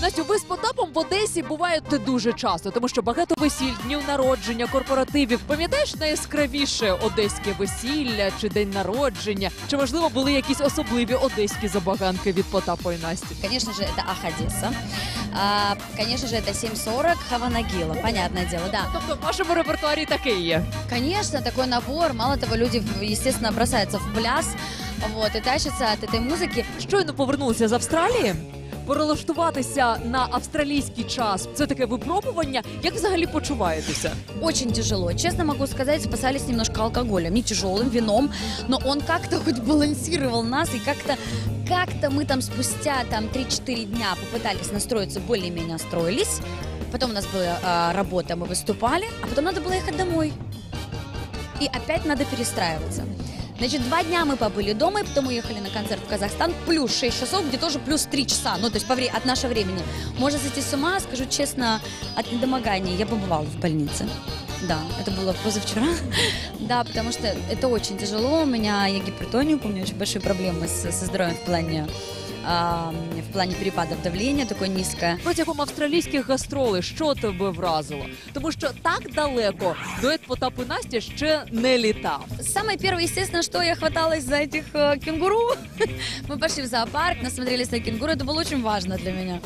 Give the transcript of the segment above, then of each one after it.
Настю, ви з Потапом в Одесі буваєте дуже часто, тому що багато весіль, днів народження, корпоративів. Пам'ятаєш найяскравіше одеське весілля чи день народження? Чи можливо були якісь особливі одеські забаганки від Потапа і Насті? Конечно же, это Ах Одесса. А, конечно же, это 7.40 Хаванагила. Понятное дело, да. Тобто в вашому репертуарі таке є. Конечно, такой набор. Мало того, люди, естественно, бросаются в пляс вот, и тащатся от этой музыки. Щойно повернулися з Австралії. Перелаштуватися на австралійський час це таке випробування. Як взагалі почуваєтеся? Очень тяжело. Честно могу сказать, спасались немножко алкоголем. Не тяжелым, вином. Но он как-то хоть балансировал нас. И как-то как-то мы там спустя там 3-4 дня попытались настроиться, более-менее настроились. Потом у нас была а, работа, мы выступали. А потом надо было ехать домой. И опять надо перестраиваться. Значит, два дня мы побыли дома, и потом уехали на концерт в Казахстан. Плюс 6 часов, где тоже плюс 3 часа. Ну, то есть по вре- от нашего времени. Можно сойти с ума, скажу честно, от недомогания. Я побывала в больнице. Да, это было позавчера. Да, потому что это очень тяжело. У меня я гипертоник, у меня очень большие проблемы с- со здоровьем в плане а, в плане перепадов давления такое низкое. Протягом австралійських гастролей що тебе вразило? Тому що так далеко дует Потап і Настя ще не літав. Самое первое, естественно, что я хваталась за этих э, кенгуру. Мы пошли в зоопарк, насмотрелись на кенгуру. Это было очень важно для меня.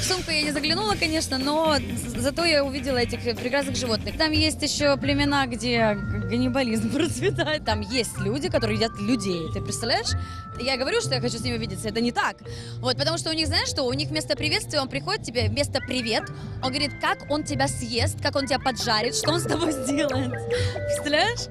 В сумку я не заглянула, конечно, но з- зато я увидела этих прекрасных животных. Там есть еще племена, где ганнибализм процветает. Там есть люди, которые едят людей. Ты представляешь? Я говорю, что я хочу с ними увидеться. Это не так. Вот, потому что у них, знаешь что, у них вместо приветствия он приходит тебе вместо привет. Он говорит, как он тебя съест, как он тебя поджарит, что он с тобой сделает. Представляешь?